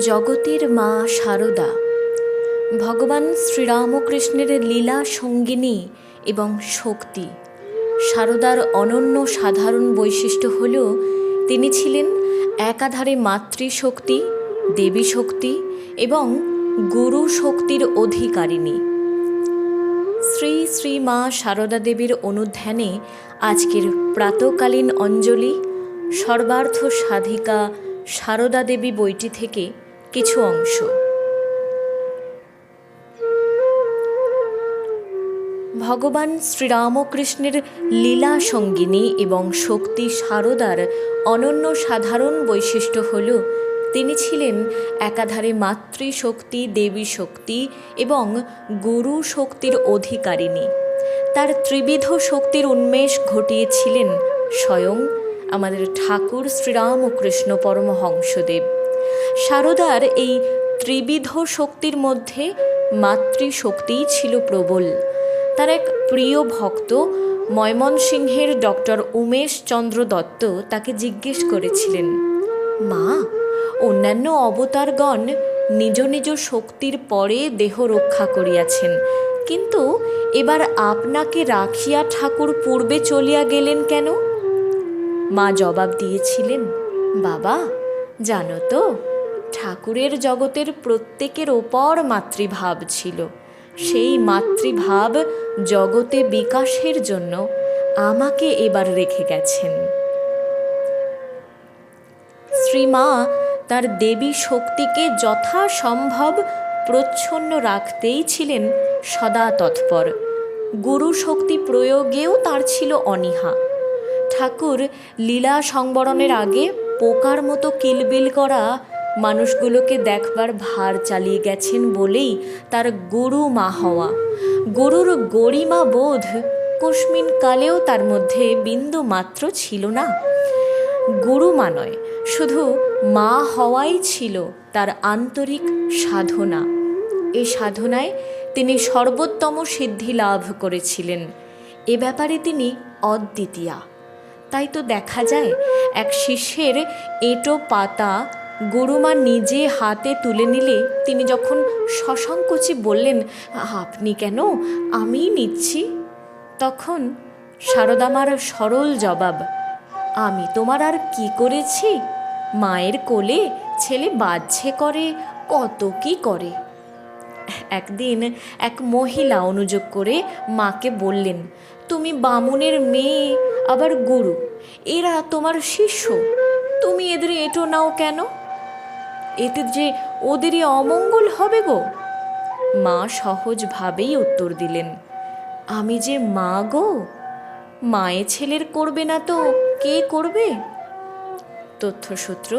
জগতের মা শারদা ভগবান শ্রীরামকৃষ্ণের লীলা সঙ্গিনী এবং শক্তি। শারদার অনন্য সাধারণ বৈশিষ্ট্য হল, তিনি ছিলেন একাধারে মাতৃশক্তি দেবী শক্তি এবং গুরু শক্তির অধিকারিণী। শ্রী শ্রী মা শারদা দেবীর অনুধ্যানে আজকের প্রাতকালীন অঞ্জলি সর্বার্থ সাধিকা সারদা দেবী বইটি থেকে কিছু অংশ। ভগবান শ্রীরামকৃষ্ণের লীলা সঙ্গিনী এবং শক্তি সারদার অনন্য সাধারণ বৈশিষ্ট্য হল, তিনি ছিলেন একাধারে মাতৃশক্তি দেবী শক্তি এবং গুরু শক্তির অধিকারিণী। তার ত্রিবিধ শক্তির উন্মেষ ঘটিয়েছিলেন স্বয়ং আমাদের ঠাকুর শ্রীরামকৃষ্ণ পরমহংসদেব। শারদার এই ত্রিবিধ শক্তির মধ্যে মাতৃশক্তিই ছিল প্রবল। তার এক প্রিয় ভক্ত, ময়মনসিংহের ডক্টর উমেশ চন্দ্র দত্ত তাকে জিজ্ঞেস করেছিলেন, মা, অন্যান্য অবতারগণ নিজ নিজ শক্তির পরে দেহ রক্ষা করিয়াছেন, কিন্তু এবার আপনাকে রাখিয়া ঠাকুর পূর্বে চলিয়া গেলেন কেন? মা জবাব দিয়েছিলেন, বাবা, জানো তো ঠাকুরের জগতের প্রত্যেকের ওপর মাতৃভাব ছিল। সেই মাতৃভাব জগতে বিকাশের জন্য আমাকে এবার রেখে গেছেন। শ্রীমা তার দেবী শক্তিকে যথাসম্ভব প্রচ্ছন্ন রাখতেই ছিলেন সদা তৎপর। গুরু শক্তি প্রয়োগেও তার ছিল অনীহা। ঠাকুর লীলা সংবরণের আগে পোকার মতো কিলবিল করা মানুষগুলোকে দেখবার ভার চালিয়ে গেছেন বলেই তার গরু মা হওয়া। গরুর গরিমা বোধ কস্মিন কালেও তার মধ্যে বিন্দু মাত্র ছিল না। গুরু মা নয়, শুধু মা হওয়াই ছিল তার আন্তরিক সাধনা। এই সাধনায় তিনি সর্বোত্তম সিদ্ধি লাভ করেছিলেন। এ ব্যাপারে তিনি অদ্বিতীয়া। তাই তো দেখা যায়, এক শিষ্যের এঁটো পাতা গুরুমা নিজে হাতে তুলে নিলে তিনি যখন শশাঙ্কচি বললেন, আপনি কেন? আমিই নিচ্ছি। তখন শারদামার সরল জবাব, আমি তোমার আর কি করেছি? মায়ের কোলে ছেলে বাজছে করে, কত কি করে? একদিন এক মহিলা অনুযোগ করে মাকে বললেন, তুমি বামুনের মেয়ে, আবার গুরু। এরা তোমার শিষ্য। তুমি এদের এটো নাও কেন? এতে যে ওদেরই অমঙ্গল হবে গো। মা সহজভাবেই উত্তর দিলেন, আমি যে মা গো মায়ে ছেলের করবে না তো কে করবে? তথ্যসূত্র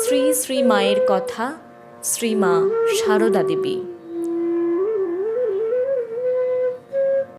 শ্রী শ্রী মায়ের কথা শ্রীমা সারদা দেবী।